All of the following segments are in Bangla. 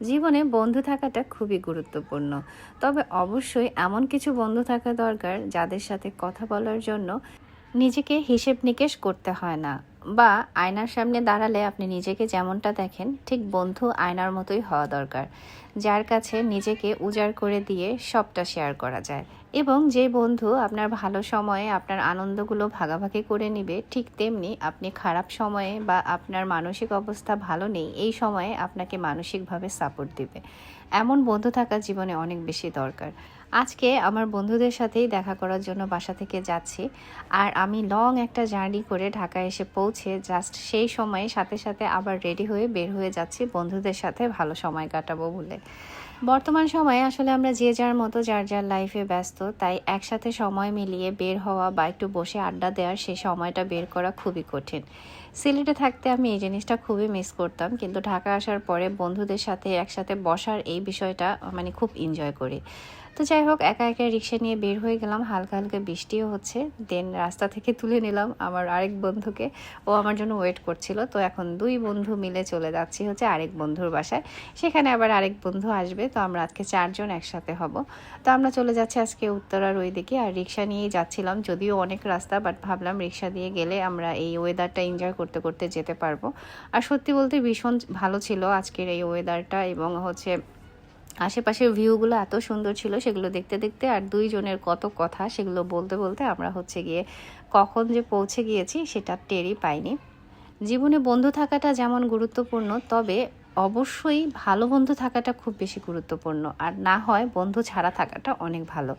জীবনে বন্ধু থাকাটা খুবই গুরুত্বপূর্ণ। তবে অবশ্যই এমন কিছু বন্ধু থাকা দরকার যাদের সাথে কথা বলার জন্য নিজেকে হিসেব নিকেশ করতে হয় না বা আয়নার সামনে দাঁড়ালে আপনি নিজেকে যেমনটা দেখেন, ঠিক বন্ধু আয়নার মতোই হওয়া দরকার। যার কাছে নিজেকে উজাড় করে দিয়ে সবটা শেয়ার করা যায়। এবং যে বন্ধু আপনার ভালো সময়ে আপনার আনন্দগুলো ভাগাভাগি করে নিবে, ঠিক তেমনি আপনি খারাপ সময়ে বা আপনার মানসিক অবস্থা ভালো নেই, এই সময়ে আপনাকে মানসিকভাবে সাপোর্ট দিবে। এমন বন্ধু থাকা জীবনে অনেক বেশি দরকার। আজকে আমার বন্ধুদের সাথেই দেখা করার জন্য বাসা থেকে যাচ্ছি আর আমি লং একটা জার্নি করে ঢাকা এসে পৌঁছে জাস্ট সেই সময়ে সাথে সাথে আবার রেডি হয়ে বের হয়ে যাচ্ছি বন্ধুদের সাথে ভালো সময় কাটাবো বলে। বর্তমান সময়ে আসলে আমরা যে যার মতো যার যার লাইফে ব্যস্ত, তাই একসাথে সময় মিলিয়ে বের হওয়া বা একটু বসে আড্ডা দেওয়ার সেই সময়টা বের করা খুবই কঠিন। সিলেটে থাকতে আমি এই জিনিসটা খুবই মিস করতাম, কিন্তু ঢাকা আসার পরে বন্ধুদের সাথে একসাথে বসার এই বিষয়টা মানে খুব এনজয় করি। তো যাই হোক, একা একা রিক্সা নিয়ে বের হয়ে গেলাম। হালকা হালকা বৃষ্টিও হচ্ছে। দেন রাস্তা থেকে তুলে নিলাম আমার আরেক বন্ধুকে। ও আমার জন্য ওয়েট করছিল। তো এখন দুই বন্ধু মিলে চলে যাচ্ছি হচ্ছে আরেক বন্ধুর বাসায়। সেখানে আবার আরেক বন্ধু আসবে। তো আমরা আজকে চারজন একসাথে হব। তো আমরা চলে যাচ্ছি আজকে উত্তরার ওই দিকে আর রিক্সা নিয়েই যাচ্ছিলাম। যদিও অনেক রাস্তা বাট ভাবলাম রিক্সা দিয়ে গেলে আমরা এই ওয়েদারটা এনজয় করতে করতে যেতে পারব। আর সত্যি বলতে ভীষণ ভালো ছিল আজকের এই ওয়েদারটা এবং হচ্ছে আশেপাশের ভিউগুলো এত সুন্দর ছিল সেগুলো দেখতে দেখতে আর দুইজনের কত কথা সেগুলো বলতে বলতে আমরা হচ্ছে গিয়ে কখন যে পৌঁছে গিয়েছি সেটা টেরই পাইনি। জীবনে বন্ধু থাকাটা যেমন গুরুত্বপূর্ণ, তবে অবশ্যই ভালো বন্ধু থাকাটা খুব বেশি গুরুত্বপূর্ণ। আর না হয় বন্ধু ছাড়া থাকাটা অনেক ভালো।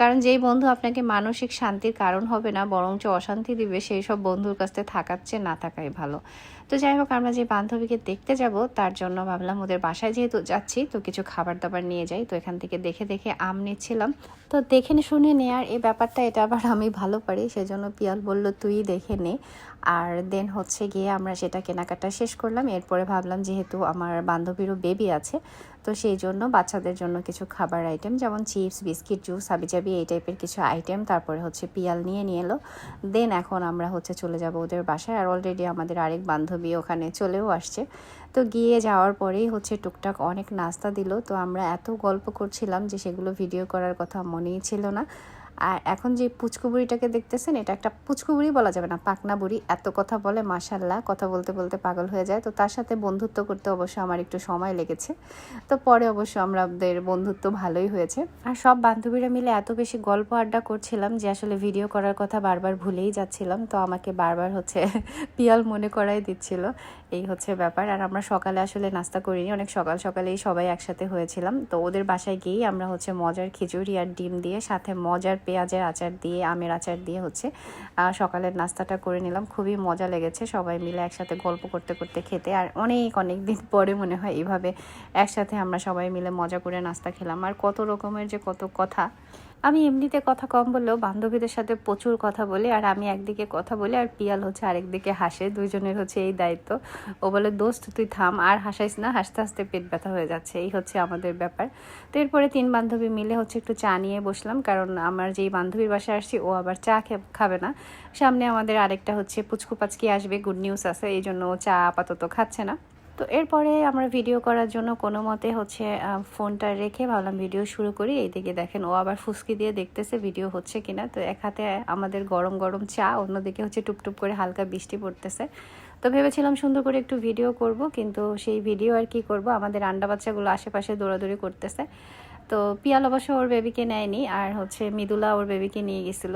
কারণ যেই বন্ধু আপনাকে মানসিক শান্তির কারণ হবে না, বরঞ্চ অশান্তি দিবে, সেই সব বন্ধুর কাছে থেকে থাকার চেয়ে না থাকাই ভালো। তো যাই হোক, আমরা যে বান্ধবীকে দেখতে যাব, তার জন্য ভাবলাম ওদের বাসায় যেহেতু যাচ্ছি, তো কিছু খাবার দাবার নিয়ে যাই। তো এখান থেকে দেখে দেখে আম নিচ্ছিলাম। তো দেখে শুনে নেয়ার এই ব্যাপারটা, এটা আবার আমি ভালো পারি, সেজন্য পিয়াল বলল, তুই দেখে নে। আর দেন হচ্ছে গিয়ে আমরা সেটা কেনাকাটা শেষ করলাম। এরপরে ভাবলাম যেহেতু আমার বান্ধবীরও বেবি আছে, তো সেই জন্য বাচ্চাদের জন্য কিছু খাবার আইটেম যেমন চিপস বিস্কিট জুস হাবিজাবি এই টাইপের কিছু আইটেম তারপরে হচ্ছে পিয়াল নিয়ে নিয়ে এলো। দেন এখন আমরা হচ্ছে চলে যাব ওদের বাসায় আর অলরেডি আমাদের আরেক বান্ধবী ওখানে চলেও আসছে। তো গিয়ে যাওয়ার পরেই হচ্ছে টুকটাক অনেক নাস্তা দিল। তো আমরা এত গল্প করছিলাম যে সেগুলো ভিডিও করার কথা মনেই ছিল না। আর এখন যে পুচকু বুড়িটাকে দেখতেছেন, এটা একটা পুচকু বুড়ি বলা যাবে না, পাকনা বুড়ি। এত কথা বলে মাসাল্লাহ কথা বলতে বলতে পাগল হয়ে যায়। তো তার সাথে বন্ধুত্ব করতে অবশ্য আমার একটু সময় লেগেছে। তো পরে অবশ্য আমাদের বন্ধুত্ব ভালোই হয়েছে। আর সব বান্ধবীরা মিলে এত বেশি গল্প আড্ডা করছিলাম যে আসলে ভিডিও করার কথা বারবার ভুলেই যাচ্ছিলাম। তো আমাকে বারবার হচ্ছে পিয়াল মনে করাই দিচ্ছিল। এই হচ্ছে ব্যাপার। আর আমরা সকালে আসলে নাস্তা করিনি, অনেক সকাল সকালেই সবাই একসাথে হয়েছিলাম। তো ওদের বাসায় গিয়েই আমরা হচ্ছে মজার খিচুড়ি আর ডিম দিয়ে সাথে মজার পেঁয়াজের আচার দিয়ে, আমের আচার দিয়ে হচ্ছে সকালের নাস্তাটা করে নিলাম। খুবই মজা লেগেছে। সবাই মিলে একসাথে গল্প করতে করতে খেতে। আর অনেক অনেক দিন পরে মনে হয় এভাবে একসাথে আমরা সবাই মিলে মজা করে নাস্তা খেলাম। আর কত রকমের যে কত কথা আমি এমনিতে কথা কম বললেও বান্ধবীদের সাথে প্রচুর কথা বলি, আর আমি একদিকে কথা বলি আর পিয়াল হচ্ছে আরেকদিকে হাসে। দুইজনের হচ্ছে এই দায়িত্ব। ও বলে, দোস্ত, তুই থাম, আর হাসাইস না, হাসতে হাসতে পেট ব্যথা হয়ে যাচ্ছে। এই হচ্ছে আমাদের ব্যাপার। তো এরপরে তিন বান্ধবী মিলে হচ্ছে একটু চা নিয়ে বসলাম, কারণ আমার যেই বান্ধবীর বাসায় আসছি, ও আবার চা খাবে না। সামনে আমাদের আরেকটা হচ্ছে পুচকু পাচকি আসবে গুড নিউজ আছে এই জন্য ও চা আপাতত খাচ্ছে না। তো এরপরে আমরা ভিডিও করার জন্য কোনো মতে হচ্ছে ফোনটা রেখে ভাবলাম ভিডিও শুরু করি। এইদিকে দেখেন, ও আবার ফুসকি দিয়ে দেখতেছে ভিডিও হচ্ছে কিনা। তো এক হাতে আমাদের গরম গরম চা, অন্যদিকে হচ্ছে টুপটুপ করে হালকা বৃষ্টি পড়তেছে। তো ভেবেছিলাম সুন্দর করে একটু ভিডিও করব, কিন্তু সেই ভিডিও আর কি করব? আমাদের আন্ডা বাচ্চাগুলো আশেপাশে দৌড়াদৌড়ি করতেছে। তো পিয়াল অবশ্য ওর বেবিকে নেয়নি, আর হচ্ছে মৃদুলা ওর বেবিকে নিয়ে গেছিল।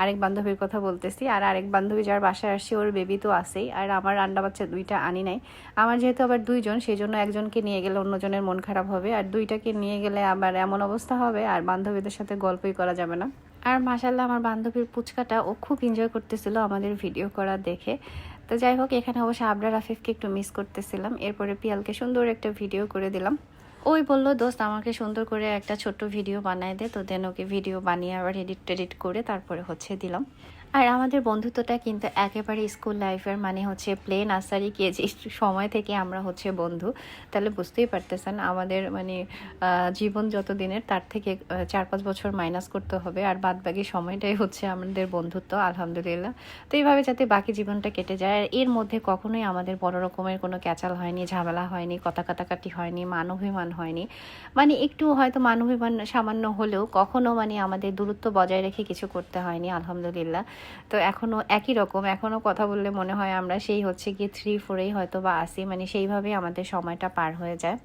আরেক বান্ধবীর কথা বলতেছি, আর আরেক বান্ধবী যার বাসায় আসছে, ওর বেবি তো আছেই, আর আমার রান্না বাচ্চা দুইটা আনি নাই। আমার যেহেতু আবার দুইজন সেই জন্য একজনকে নিয়ে গেলে অন্যজনের মন খারাপ হবে, আর দুইটাকে নিয়ে গেলে আবার এমন অবস্থা হবে, আর বান্ধবীদের সাথে গল্পই করা যাবে না। আর মাসাল্লাহ আমার বান্ধবীর পুচকাটা, ও খুব এনজয় করতেছিল আমাদের ভিডিও করা দেখে। তো যাই হোক, এখানে অবশ্য আবরার রাফিফকে একটু মিস করতেছিলাম, এরপরে পিয়ালকে সুন্দর একটা ভিডিও করে দিলাম। ওই বলল, দোস্ত, আমাকে সুন্দর করে একটা ছোট্ট ভিডিও বানায় দে, তো দেন ওকে ভিডিও বানিয়ে আবার এডিট টেডিট করে তারপরে হচ্ছে দিলাম। আর আমাদের বন্ধুত্বটা কিন্তু একেবারে স্কুল লাইফের মানে হচ্ছে প্লে নার্সারি কেজি সময় থেকে আমরা হচ্ছে বন্ধু, তাহলে বুঝতেই পারতেছেন আমাদের মানে জীবন যত দিনের তার থেকে চার পাঁচ বছর মাইনাস করতে হবে আর বাদ বাকি সময়টাই হচ্ছে আমাদের বন্ধুত্ব, আলহামদুলিল্লাহ। তো এইভাবে যাতে বাকি জীবনটা কেটে যায় আর এর মধ্যে কখনোই আমাদের বড় রকমের কোনো ক্যাচাল হয়নি, ঝামেলা হয়নি, কথা কাটাকাটি হয়নি মানবিমান হয়নি। মানে একটু হয়তো মানবিমান সামান্য হলেও কখনো মানে আমাদের দূরত্ব বজায় রেখে কিছু করতে হয়নি, আলহামদুলিল্লাহ। তো এখনও একই রকম এখনও কথা বললে মনে হয় আমরা সেই হচ্ছে গিয়ে থ্রি ফোরেই হয়তো বা আসি মানে সেইভাবেই আমাদের সময়টা পার হয়ে যায়।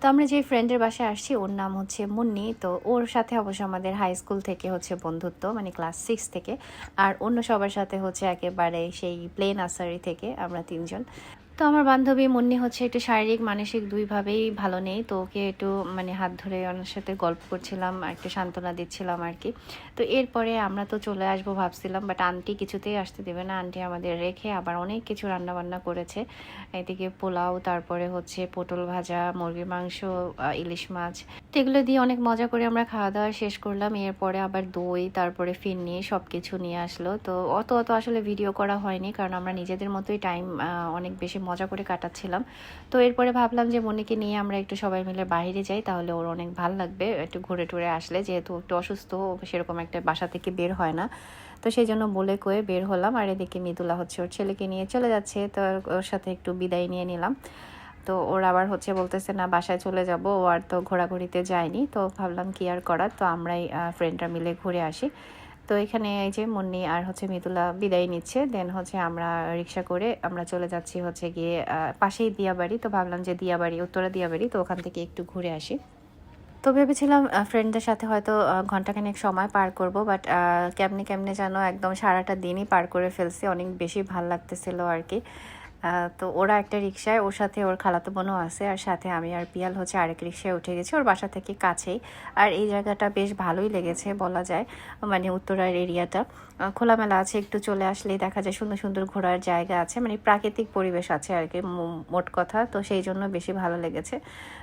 তো আমরা যে ফ্রেন্ডের বাসায় আসছি, ওর নাম হচ্ছে মুন্নি, তো ওর সাথে অবশ্য আমাদের হাই স্কুল থেকে হচ্ছে বন্ধুত্ব মানে ক্লাস সিক্স থেকে, আর অন্য সবার সাথে হচ্ছে একেবারে সেই প্লে নার্সারি থেকে আমরা তিনজন। তো আমার বান্ধবী মুন্নি হচ্ছে একটু শারীরিক, মানসিক দুইভাবেই ভালো নেই। তো ওকে একটু মানে হাত ধরে ওনার সাথে গল্প করছিলাম, একটু সান্ত্বনা দিচ্ছিলাম আর কি। তো এরপরে আমরা তো চলে আসব ভাবছিলাম বাট আন্টি কিছুতেই আসতে দেবে না। আন্টি আমাদের রেখে আবার অনেক কিছু রান্না বান্না করেছে। এদিকে পোলাও, তারপরে হচ্ছে পটল ভাজা, মুরগির মাংস ইলিশ মাছ। তো এগুলো দিয়ে অনেক মজা করে আমরা খাওয়া দাওয়া শেষ করলাম। এরপরে আবার দই, তারপরে ফিরনি সব কিছু নিয়ে আসলো। তো অত অত আসলে ভিডিও করা হয়নি, কারণ আমরা নিজেদের মতোই টাইম অনেক বেশি মজা করে কাটাচ্ছিলাম। তো এরপরে ভাবলাম যে মনিকে নিয়ে আমরা একটু সবাই মিলে বাইরে যাই, তাহলে ওর অনেক ভালো লাগবে একটু ঘুরে টুরে আসলে। যেহেতু একটু অসুস্থ সেরকম একটা বাসা থেকে বের হয় না। তো সেই জন্য বলে কয়ে বের হলাম। আর এদিকে মৃদুলা হচ্ছে ওর ছেলেকে নিয়ে চলে যাচ্ছে, তো ওর সাথে একটু বিদায় নিয়ে নিলাম। তো ওর আবার হচ্ছে বলতেছে, না, বাসায় চলে যাব, ও আর তো ঘোরাঘুরিতে যায়নি। তো ভাবলাম কি আর করার? তো আমরাই ফ্রেন্ডরা মিলে ঘুরে আসি। তো এখানে এই যে মুন্নি আর হচ্ছে মিতুলা বিদায় নিচ্ছে। দেন হচ্ছে আমরা রিক্সা করে আমরা চলে যাচ্ছি হচ্ছে গিয়ে পাশেই দিয়াবাড়ি। তো ভাবলাম যে দিয়াবাড়ি, উত্তরা দিয়াবাড়ি, তো ওখান থেকে একটু ঘুরে আসি। তো ভেবেছিলাম ফ্রেন্ডদের সাথে হয়তো ঘন্টাখানেক সময় পার করব বাট কেমনে কেমনে যেন একদম সারাটা দিনই পার করে ফেলছি। অনেক বেশি ভালো লাগতেছিল আর কি। তো ওরা একটা রিক্সায় ওর সাথে ওর খালাতো বোনও আছে, আর সাথে আমি আর পিয়াল হচ্ছে আরেক রিক্সায় উঠে গেছি, ওর বাসা থেকে কাছেই। আর এই জায়গাটা বেশ ভালোই লেগেছে বলা যায় মানে উত্তরার এরিয়াটা। খোলামেলা আছে, একটু চলে আসলেই দেখা যায় সুন্দর সুন্দর ঘোরার জায়গা আছে মানে প্রাকৃতিক পরিবেশ আছে আর কি মোট কথা, তো সেই জন্য বেশি ভালো লেগেছে।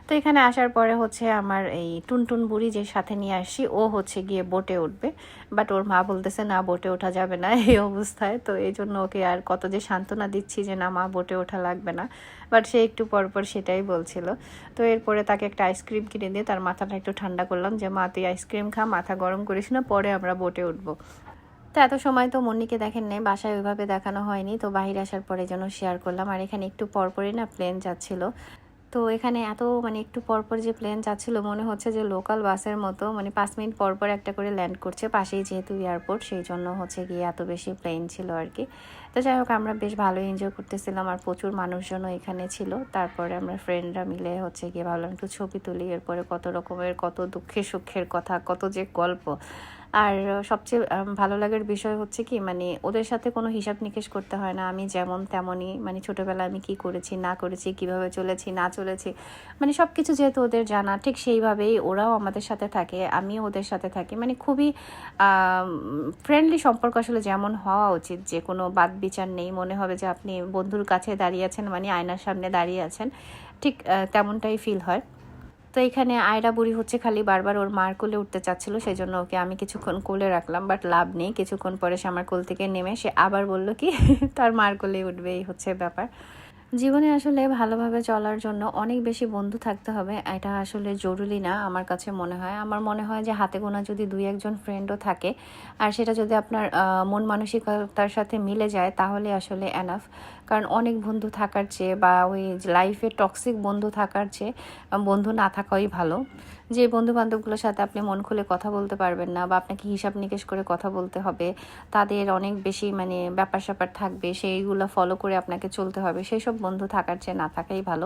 তো এখানে আসার পরে হচ্ছে আমার এই টুনটুন বুড়ি যে সাথে নিয়ে আসছি, ও হচ্ছে গিয়ে বোটে উঠবে। বাট ওর মা বলতেছে, না, বোটে ওঠা যাবে না। এই অবস্থায়, তো এই জন্য ওকে আর কত যে সান্ত্বনা দিচ্ছি যে, না, মা বোটে ওঠা লাগবে না। বাট সে একটু পর পর সেটাই বলছিল। তো এরপরে তাকে একটা আইসক্রিম কিনে দিয়ে তার মাথাটা একটু ঠান্ডা করলাম যে, মা, তুই আইসক্রিম খা, মাথা গরম করিস না, পরে আমরা বোটে উঠবো। তো এত সময় তো মন্নিকে দেখেন নাই বাসায় ওইভাবে দেখানো হয়নি। তো বাহির আসার পরে যেন শেয়ার করলাম। আর এখানে একটু পরপরই না প্লেন যাচ্ছিল। তো এখানে এত মানে একটু পরপর যে প্লেন যাচ্ছিল, মনে হচ্ছে যে লোকাল বাসের মতো মানে পাঁচ মিনিট পরপর একটা করে ল্যান্ড করছে পাশেই যেহেতু এয়ারপোর্ট সেই জন্য হচ্ছে গিয়ে এত বেশি প্লেন ছিল আর কি তো যাই হোক, আমরা বেশ ভালোই এনজয় করতেছিলাম আর প্রচুর মানুষজনও এখানে ছিল। তারপরে আমরা ফ্রেন্ডরা মিলে হচ্ছে গিয়ে ভাবলাম একটু ছবি তুলি, এরপরে কত রকমের, কত দুঃখের, সুখের কথা, কত যে গল্প। আর সবচেয়ে ভালো লাগার বিষয় হচ্ছে কি মানে ওদের সাথে কোনো হিসাব নিকেশ করতে হয় না। আমি যেমন তেমনই মানে ছোটোবেলায় আমি কি করেছি, না করেছি, কীভাবে চলেছি, না চলেছি মানে সব কিছু যেহেতু ওদের জানা, ঠিক সেইভাবেই ওরাও আমাদের সাথে থাকে, আমিও ওদের সাথে থাকি। মানে খুবই ফ্রেন্ডলি সম্পর্ক আসলে যেমন হওয়া উচিত, যে কোনো বাদ বিচার নেই, মনে হবে যে আপনি বন্ধুর কাছে দাঁড়িয়ে আছেন মানে আয়নার সামনে দাঁড়িয়ে আছেন, ঠিক তেমনটাই ফিল হয়। তো এখানে আয়রা বুড়ি হচ্ছে খালি বারবার ওর মার কোলে উঠতে চাচ্ছিল সেই জন্য ওকে আমি কিছুক্ষণ কোলে রাখলাম বাট লাভ নেই। কিছুক্ষণ পরে সে আমার কোল থেকে নেমে সে আবার বলল কি, তার মার কোলে উঠবে, এই হচ্ছে ব্যাপার। জীবনে আসলে ভালোভাবে চলার জন্য অনেক বেশি বন্ধু থাকতে হবে, এটা আসলে জরুরি না আমার কাছে মনে হয়। আমার মনে হয় যে হাতে গোনা যদি দুই একজন ফ্রেন্ডও থাকে, আর সেটা যদি আপনার মন মানসিকতার সাথে মিলে যায়, তাহলে আসলে এনাফ কারণ অনেক বন্ধু থাকার চেয়ে বা ওই লাইফে টক্সিক বন্ধু থাকার চেয়ে বন্ধু না থাকাই ভালো। যে বন্ধু বান্ধবগুলোর সাথে আপনি মন খুলে কথা বলতে পারবেন না বা আপনাকে হিসাব নিকেশ করে কথা বলতে হবে, তাদের অনেক বেশি মানে ব্যাপার স্যাপার থাকবে, সেইগুলো ফলো করে আপনাকে চলতে হবে সেই সব বন্ধু থাকার চেয়ে না থাকাই ভালো।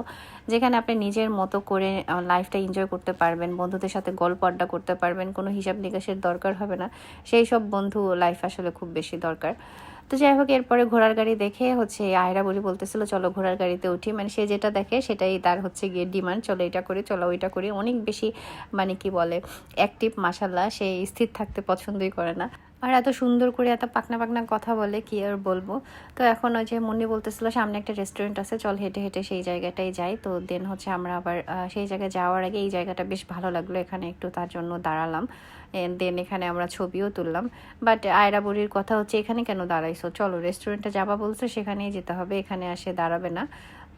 যেখানে আপনি নিজের মতো করে লাইফটা এনজয় করতে পারবেন, বন্ধুদের সাথে গল্প আড্ডা করতে পারবেন, কোনো হিসাব নিকাশের দরকার হবে না। সেই সব বন্ধু লাইফ আসলে খুব বেশি দরকার। তো যাই হোক, এরপরে ঘোড়ার গাড়ি দেখে হচ্ছে আয়রা বলি বলতেছিল, চলো ঘোড়ার গাড়িতে উঠি। মানে সে যেটা দেখে সেটাই তার হচ্ছে গিয়ে ডিমান্ড চলো এটা করি, চলো ওইটা করি। অনেক বেশি মানে কি বলে অ্যাক্টিভ মাসাল্লাহ সে স্থির থাকতে পছন্দই করে না। আর এত সুন্দর করে এত পাকনা পাকনা কথা বলে কি আর বলব? তো এখন ওই যে মুন্নি বলতেছিল, সামনে একটা রেস্টুরেন্ট আছে, চল হেঁটে হেঁটে সেই জায়গাটাই যাই। তো দেন হচ্ছে আমরা আবার সেই জায়গায় যাওয়ার আগে এই জায়গাটা বেশ ভালো লাগল, এখানে একটু তার জন্য দাঁড়ালাম। দেন এখানে আমরা ছবিও তুললাম। বাট আয়রা বুড়ির কথা হচ্ছে, এখানে কেন দাঁড়াইছো? চলো রেস্টুরেন্টে যাবা বলছে, সেখানেই যেতে হবে, এখানে আসে দাঁড়াবে না।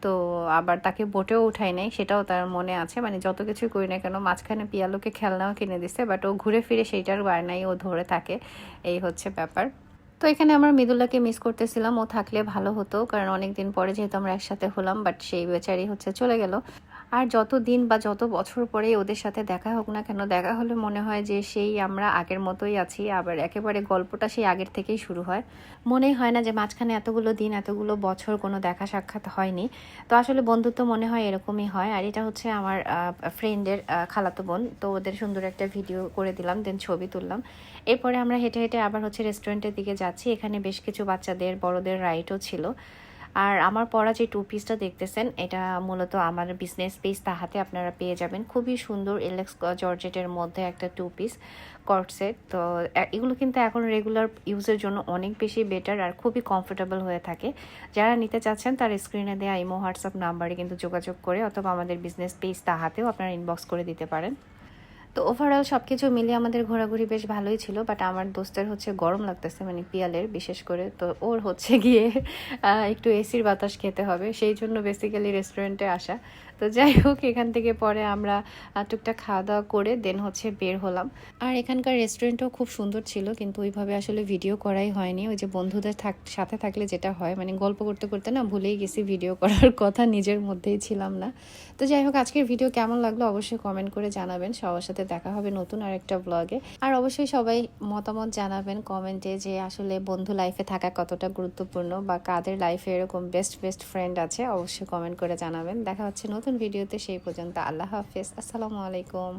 তো আবার তাকে বোটেও উঠাই নাই, সেটাও তার মনে আছে। মানে যত কিছু করি না কেন, মাঝখানে পিয়ালোকে খেলনাও কিনে দিছে বাট ও ঘুরে ফিরে সেইটার বায়নাই ও ধরে থাকে। এই হচ্ছে ব্যাপার। তো এখানে আমার মৃদুলাকে মিস করতেছিলাম, ও থাকলে ভালো হতো, কারণ অনেকদিন পরে যেহেতু আমরা একসাথে হলাম বাট সেই বেচারি হচ্ছে চলে গেল। আর যত দিন বা যত বছর পরে ওদের সাথে দেখা হোক না কেন, দেখা হলে মনে হয় যে সেই আমরা আগের মতোই আছি। আবার একেবারে গল্পটা সেই আগের থেকেই শুরু হয়। মনে হয় না যে মাঝখানে এতগুলো দিন, এতগুলো বছর কোনো দেখা সাক্ষাৎ হয়নি। তো আসলে বন্ধুত্ব মনে হয় এরকমই হয়। আর এটা হচ্ছে আমার ফ্রেন্ডের খালাতো বোন। তো ওদের সুন্দর একটা ভিডিও করে দিলাম দেন ছবি তুললাম। এরপরে আমরা হেঁটে হেঁটে আবার হচ্ছে রেস্টুরেন্টের দিকে যাচ্ছি। এখানে বেশ কিছু বাচ্চাদের, বড়দের রাইডও ছিল। আর আমার পরা যে টু পিসটা দেখতেছেন, এটা মূলত আমার বিজনেস পেজ তাহাতে আপনারা পেয়ে যাবেন। খুবই সুন্দর এলেক্স জর্জেটের মধ্যে একটা টু পিস কর্ডসেট তো এগুলো কিন্তু এখন রেগুলার ইউজের জন্য অনেক বেশি বেটার আর খুবই কমফোর্টেবল হয়ে থাকে। যারা নিতে চাচ্ছেন, তার স্ক্রিনে দেওয়া ইমো হোয়াটসঅ্যাপ নাম্বারে কিন্তু যোগাযোগ করে অথবা আমাদের বিজনেস পেজ তাহাতেও আপনারা ইনবক্স করে দিতে পারেন। তো ওভারঅল সব কিছু মিলিয়ে আমাদের ঘোরাঘুরি বেশ ভালোই ছিল বাট আমার দোস্তের হচ্ছে গরম লাগতেছে মানে পিয়ালের, বিশেষ করে। তো ওর হচ্ছে গিয়ে একটু এসির বাতাস খেতে হবে, সেই জন্য বেসিক্যালি রেস্টুরেন্টে আসা। তো যাই হোক, এখান থেকে পরে আমরা টুকটাক খাওয়া দাওয়া করে দেন হচ্ছে বের হলাম। আর এখানকার রেস্টুরেন্টও খুব সুন্দর ছিল, কিন্তু ওইভাবে আসলে ভিডিও করাই হয়নি। ওই যে বন্ধুদের থাক, সাথে থাকলে যেটা হয় মানে গল্প করতে করতে না ভুলেই গেছি ভিডিও করার কথা নিজের মধ্যেই ছিলাম না। তো যাই হোক, আজকের ভিডিও কেমন লাগল অবশ্যই কমেন্ট করে জানাবেন। সবার সাথে দেখা হবে নতুন আর একটা ব্লগে আর অবশ্যই সবাই মতামত জানাবেন কমেন্টে যে আসলে বন্ধু লাইফে থাকা কতটা গুরুত্বপূর্ণ বা কাদের লাইফে এরকম বেস্ট বেস্ট ফ্রেন্ড আছে, অবশ্যই কমেন্ট করে জানাবেন। দেখা হচ্ছে নতুন ভিডিওতে সেই পর্যন্ত আল্লাহ হাফেজ। আসসালামু আলাইকুম।